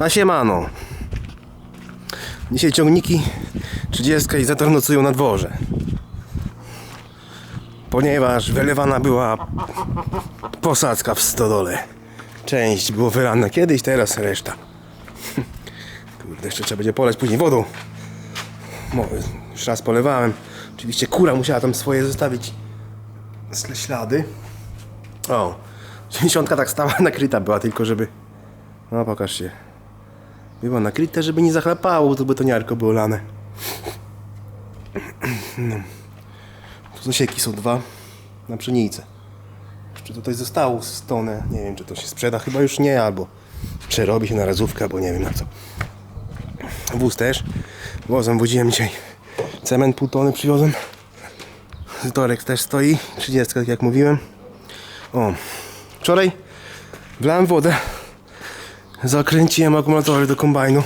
A siemano. Dzisiaj ciągniki 30 i zator nocują na dworze. Ponieważ wylewana była posadzka w stodole. Część było wylana kiedyś, teraz reszta. Kurde, jeszcze trzeba będzie poleć później wodą. Mo- Już raz polewałem. Oczywiście kura musiała tam swoje zostawić śl- ślady. O, 90 tak stała nakryta była, tylko żeby. No pokaż się. Była nakryta, żeby nie zachlapało, to betoniarko było lane. No. Tu zasieki są dwa na pszenicę. Jeszcze tutaj zostało. Nie wiem, czy to się sprzeda. Chyba już nie, albo przerobi się na razówkę, albo nie wiem na co. Wóz też. Wozem woziłem dzisiaj. Cement pół tony przywiozłem. Torek też stoi. 30, tak jak mówiłem. O, wczoraj wlałem wodę. Zakręciłem akumulatory do kombajnu.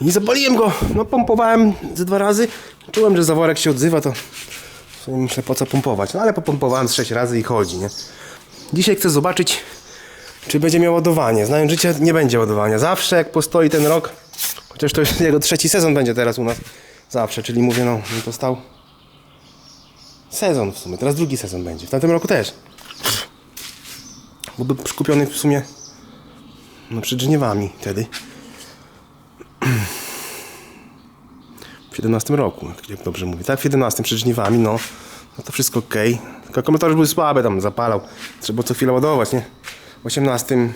I zapaliłem go. No pompowałem ze dwa razy. Czułem, że zaworek się odzywa, to myślę po co pompować. No ale popompowałem z sześć razy i chodzi, nie? Dzisiaj chcę zobaczyć, czy będzie miał ładowanie. Znając życie, nie będzie ładowania. Zawsze jak postoi ten rok, chociaż to już jego trzeci sezon będzie teraz u nas. Zawsze, czyli mówię, no to stał sezon w sumie. Teraz drugi sezon będzie. W tamtym roku też. Bo był skupiony w sumie no, przed żniwami wtedy. W 17 roku, jak- dobrze mówię. Tak, w 11 przed żniwami, no, no to wszystko ok. Tylko akumulatory były słabe, tam zapalał. Trzeba co chwilę ładować, nie? W 18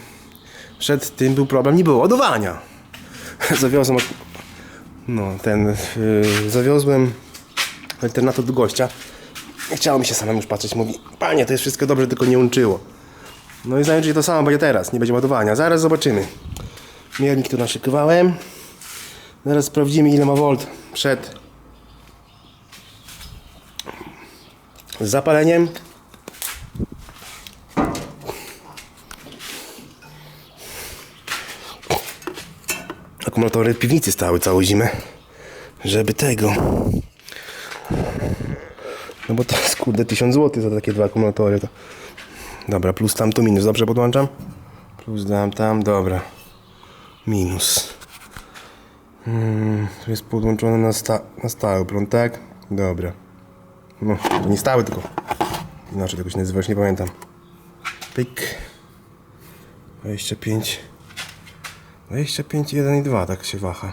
przed tym był problem, nie było ładowania. Zawiozłem, no, ten, yy, zawiozłem alternator do gościa. Chciało mi się samemu już patrzeć. Mówi, panie, to jest wszystko dobrze, tylko nie łączyło. No i znając, że to samo będzie teraz, nie będzie ładowania. Zaraz zobaczymy. Miernik tu naszykowałem. Zaraz sprawdzimy ile ma volt przed zapaleniem. Akumulatory w piwnicy stały całą zimę. Żeby tego. No bo to jest kurde 1000 zł za takie dwa akumulatory. To... Dobra, plus tam to minus. Dobrze podłączam? Plus dam tam, dobra. Minus. Hmm, to jest podłączone na, sta na stały prąd, tak? Dobra. No, nie stały, tylko inaczej tego się nazywa, już nie pamiętam. Pyk. 25. 25, 1 i 2, tak się waha.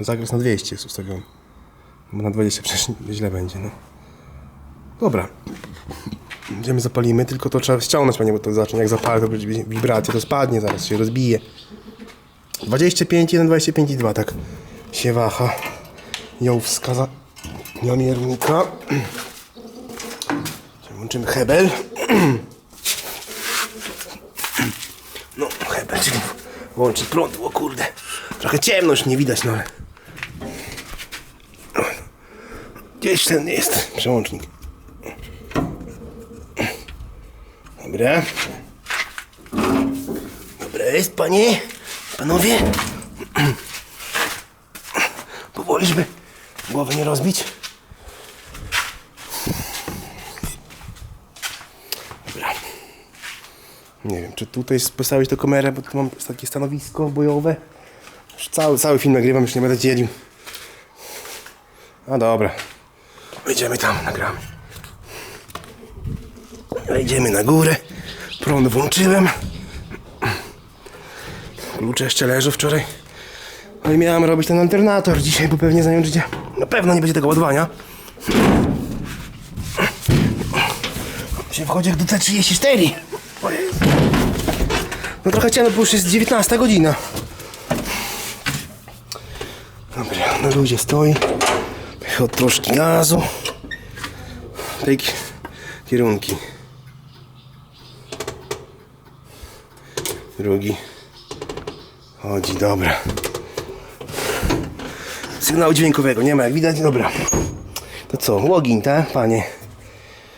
Zakres na 200 jest ustawiony. Bo na 20 przecież źle będzie, no. Dobra. Idziemy zapalimy, tylko to trzeba ściągnąć, panie, bo to zacznie jak zapalę, to będzie wibracja, to spadnie, zaraz się rozbije. 25, 1, 25 i 2, tak się waha. Ją wskaza... Miomiernika. Włączymy hebel. No, hebel, czyli włączyć prąd, o kurde. Trochę ciemno, nie widać, no ale... Gdzieś ten jest przełącznik. Dobra. Dobra jest, panie, panowie. Powoli, żeby głowy nie rozbić. Dobra. Nie wiem, czy tutaj postawić tę kamerę, bo tu mam takie stanowisko bojowe. Już cały, cały film nagrywam, już nie będę dzielił. A dobra. Wejdziemy tam, nagramy. Wejdziemy na górę. Prąd włączyłem. Klucze jeszcze leżą wczoraj. No i miałem robić ten alternator dzisiaj, bo pewnie zająć. Na pewno nie będzie tego ładowania. Się wchodzi jak do T34. O Jezu. No trochę ciemno, bo już jest 19 godzina. Dobra, na ludzie stoi. Od troszki gazu. Tej kierunki. Drugi. Chodzi, dobra. Sygnału dźwiękowego nie ma, jak widać, dobra. To co, login, tak, panie?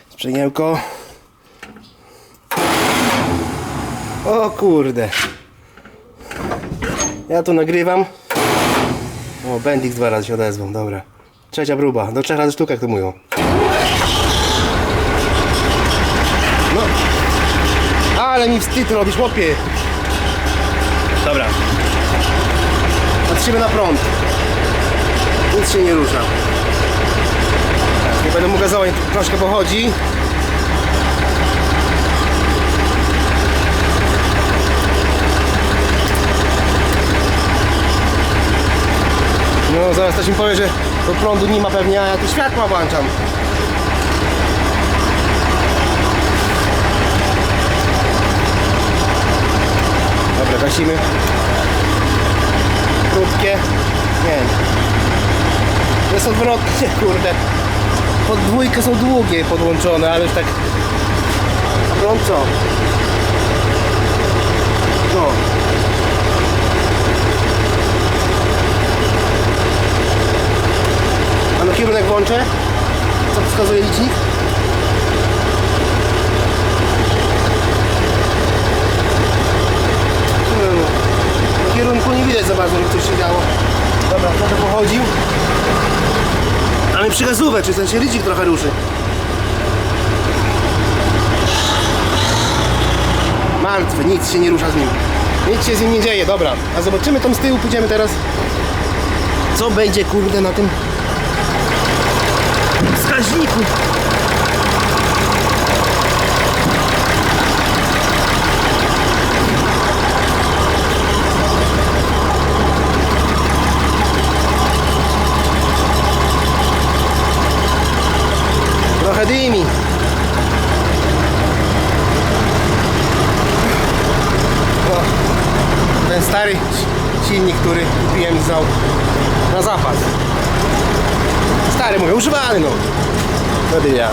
Sprzęgiełko. O kurde. Ja tu nagrywam. O, Bendix dwa razy się odezwał, dobra. Trzecia próba, do trzech razy sztuka, jak to mówią. No, ale mi wstyd robisz, chłopie. Dobra. Patrzymy na prąd. Nic się nie rusza. Nie będę mu gazować, troszkę pochodzi. No zaraz ktoś mi powie, że to prądu nie ma pewnie, a ja tu światła włączam. Dobra, gasimy. Krótkie. Nie. Jest odwrotnie, kurde. Pod dwójkę są długie podłączone, ale już tak... Prąd? No. A na kierunek włączę? Co wskazuje licznik? No, Na kierunku nie widać za bardzo, żeby coś się działo. Dobra, trochę pochodził. Ale przy gazówę, czy ten się licznik trochę ruszy. Martwy, nic się nie rusza z nim. Nic się z nim nie dzieje, dobra. A zobaczymy tam z tyłu, pójdziemy teraz. Co będzie kurde na tym wskaźniku? Trochę dymi. O, ten stary silnik, który kupiłem za, na zapas. Stary mówię, używany no. Wtedy ja.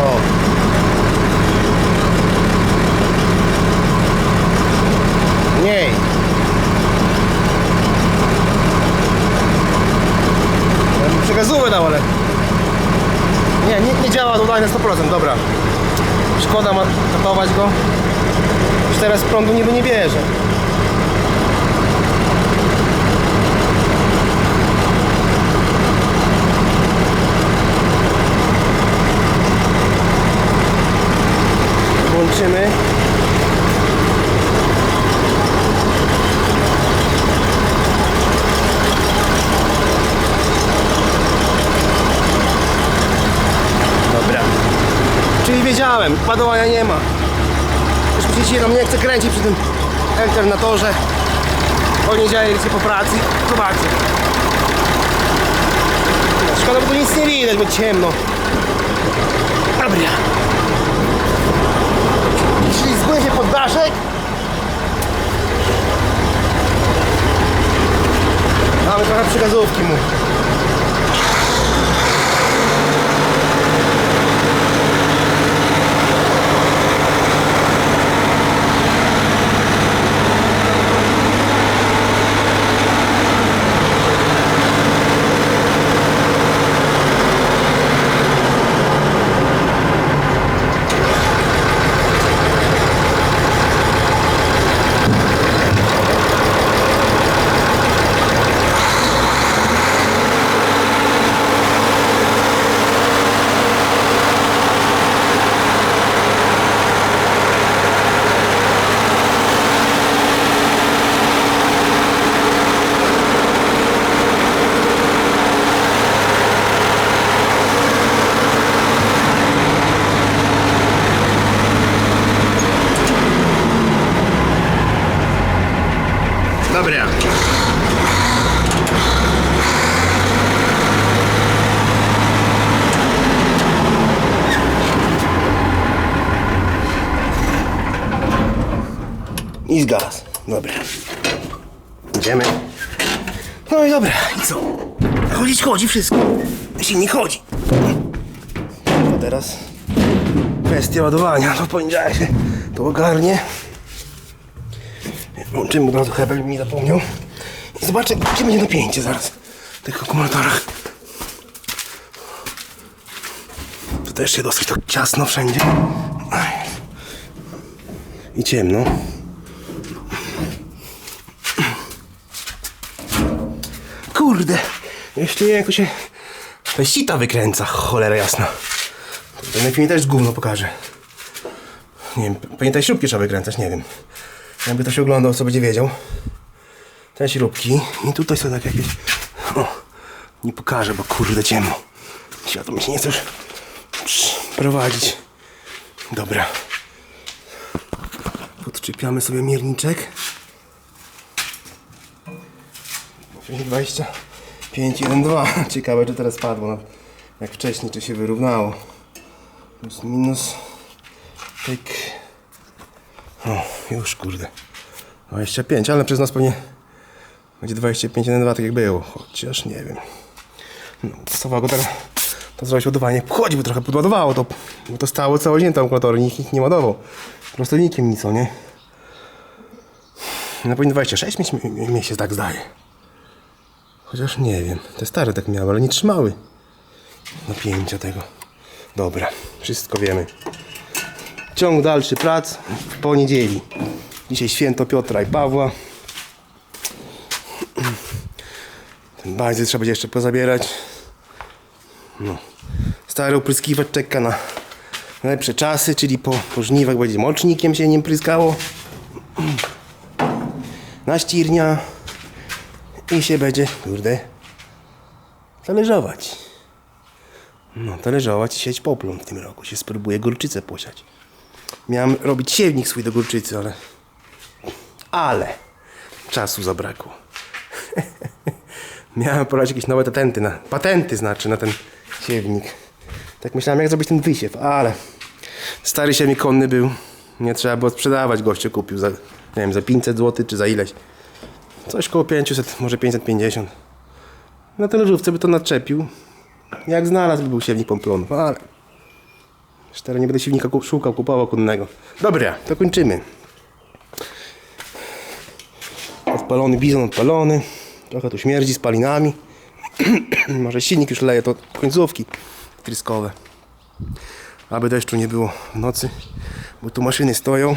O. Mniej. Ja bym Przekazówę dał, ale... Nie, nie, nie działa tutaj na 100%, dobra. Szkoda ma katować go. Już teraz prądu niby nie bierze. Włączymy. Dobra. Czyli wiedziałem, ładowania nie ma. Się dzisiaj nie chce kręcić przy tym alternatorze. Poniedziałek się po pracy. Zobaczcie. No, Szkoda, bo tu nic nie widać, bo ciemno. Dobra. Czyli zgłęzie pod daszek. Mamy trochę przykazówki mu. Dobra. I zgas. Dobra. Idziemy. No i dobra, i co? Chodzić chodzi wszystko. Nie chodzi. To teraz kwestia ładowania. To poniedziałek się to ogarnie. Włączymy od razu hebel, mi zapomniał. I zobaczę, gdzie będzie napięcie zaraz w tych akumulatorach. też się dosyć to ciasno wszędzie. I ciemno. Kurde, jeszcze nie jako się ta sita wykręca, cholera jasna. Tutaj na filmie też gówno pokażę. Nie wiem, pewnie te śrubki trzeba wykręcać, nie wiem. Jakby to się oglądał, co będzie wiedział. Te śrubki i tutaj są takie jakieś... O, nie pokażę, bo kurde ciemno. Światło mi się nie chce już prowadzić. Dobra. Podczepiamy sobie mierniczek. 25, 1, 2. Ciekawe, czy teraz padło. no, Jak wcześniej, czy się wyrównało. Plus, minus. Tyk. O, już kurde. 25, ale przez nas pewnie będzie 25, 1, 2, tak jak było. Chociaż nie wiem. No, zostało go teraz to zrobić ładowanie. Chodź, bo trochę podładowało to. Bo to stało całozięte akumulatory, nikt ich nie ładował. Prostownikiem nic, o nie? No powinien 26 mieć, mi- mi mi się tak zdaje. Chociaż nie wiem. Te stare tak miały, ale nie trzymały napięcia tego. Dobra, wszystko wiemy. Ciąg dalszy prac w poniedzieli. Dzisiaj święto Piotra i Pawła. Ten bajzy trzeba będzie jeszcze pozabierać. No. Stary opryskiwacz czeka na lepsze czasy, czyli po, po żniwach będzie mocznikiem się nim pryskało. Na ścirnia i się będzie, kurde, talerzować. No, talerzować sieć poplon w tym roku. Się spróbuję górczycę posiać. Miałem robić siewnik swój do górczycy, ale... Ale czasu zabrakło. Miałem podać jakieś nowe patenty, na, patenty znaczy na ten siewnik. Tak myślałem jak zrobić ten wysiew, ale stary siewnik konny był. Nie trzeba było sprzedawać, goście kupił za, nie wiem, za 500 zł czy za ileś. Coś koło 500, może 550. Na talerzówce by to naczepił. Jak znalazł by był siewnik pomplonów, ale... Już nie będę siewnika szukał, kupował konnego. Dobra, to kończymy. Odpalony bizon, odpalony. Trochę tu śmierdzi spalinami. Może silnik już leje, to końcówki tryskowe. Aby deszczu nie było w nocy, bo tu maszyny stoją.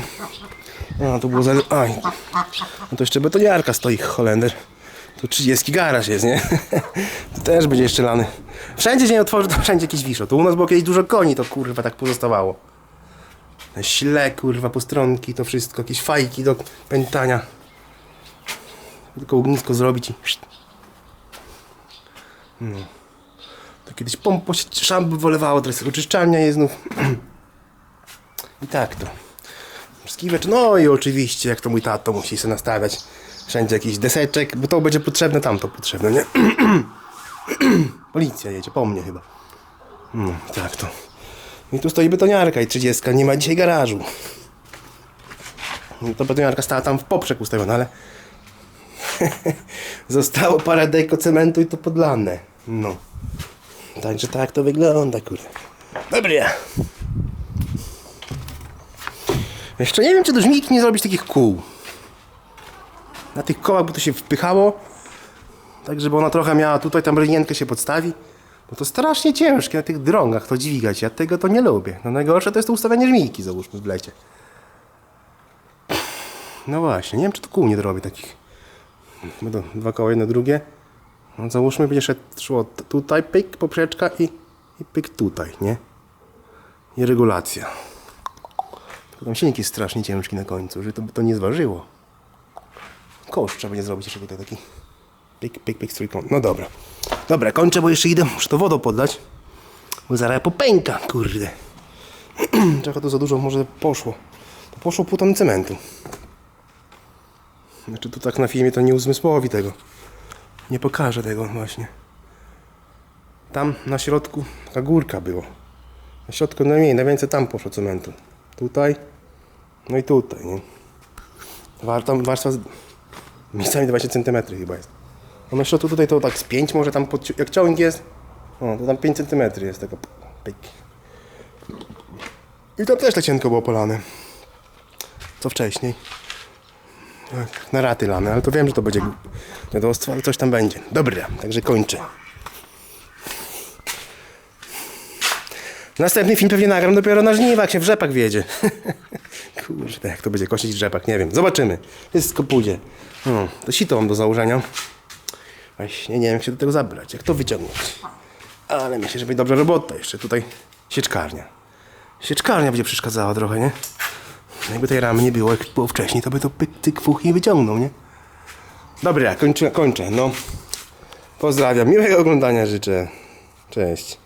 A, tu było za... Aj. No to jeszcze betoniarka stoi, Holender. Tu 30 garaż jest, nie? to też będzie jeszcze lany. Wszędzie nie otworzy, to wszędzie jakieś wiszo. Tu u nas było kiedyś dużo koni, to kurwa tak pozostawało. Te Śle, kurwa, postronki, to wszystko, jakieś fajki do pętania. Tylko ognisko zrobić i... No. To kiedyś pompo się szambo wylewało, teraz oczyszczalnia jest znów. I tak to. No i oczywiście, jak to mój tato musi sobie nastawiać wszędzie jakiś deseczek, bo to będzie potrzebne, tamto potrzebne, nie? Policja jedzie, po mnie chyba. No, tak to. I tu stoi betoniarka i 30, nie ma dzisiaj garażu. No to betoniarka stała tam w poprzek ustawiona, ale zostało parę deko cementu i to podlane. No. Także tak to wygląda, kurde. Dobra. Jeszcze nie wiem, czy do żmijki nie zrobić takich kół. Na tych kołach by to się wpychało. Tak, żeby ona trochę miała tutaj, tam linienkę się podstawi. Bo to strasznie ciężkie na tych drągach to dźwigać. Ja tego to nie lubię. No najgorsze to jest to ustawianie żmijki, załóżmy w lecie. No właśnie, nie wiem, czy to kół nie dorobię takich. Będą dwa koła, jedno drugie. No załóżmy, będzie szło tutaj pyk, poprzeczka i, i pyk tutaj, nie? I regulacja. Tam silnik jest strasznie ciężki na końcu, że to by to nie zważyło. Kosz trzeba będzie zrobić jeszcze tutaj taki pyk, pyk, pyk, trójkąt. No dobra. Dobra, kończę, bo jeszcze idę, muszę to wodą podlać. Bo zaraz popęka, kurde. Trochę to za dużo może poszło. To poszło pół tony cementu. Znaczy tu tak na filmie to nie uzmysłowi tego. Nie pokażę tego właśnie. Tam na środku taka górka było. Na środku najmniej, najwięcej tam poszło cementu. Tutaj, no i tutaj, nie? War, tam warstwa z... miejscami 20 cm chyba jest. A na środku tutaj to tak z 5 może tam, pod... jak ciągnik jest, o, to tam 5 cm jest tego pyk. I tam też lecienko było polane. Co wcześniej. Tak, na raty lane, ale to wiem, że to będzie dziadostwo, ale coś tam będzie. Dobra, także kończę. Następny film pewnie nagram dopiero na żniwa, jak się w rzepak wiedzie. Kurde, jak to będzie kosić rzepak, nie wiem. Zobaczymy. Wszystko pójdzie. Hmm, to sito mam do założenia. Właśnie nie wiem, jak się do tego zabrać, jak to wyciągnąć. Ale myślę, że będzie dobra robota. Jeszcze tutaj sieczkarnia. Sieczkarnia będzie przeszkadzała trochę, nie? Jakby tej ramy nie było, jak było wcześniej, to by to pyk, tyk, fuch wyciągnął, nie? Dobra, kończę, kończę. No, pozdrawiam. Miłego oglądania życzę. Cześć.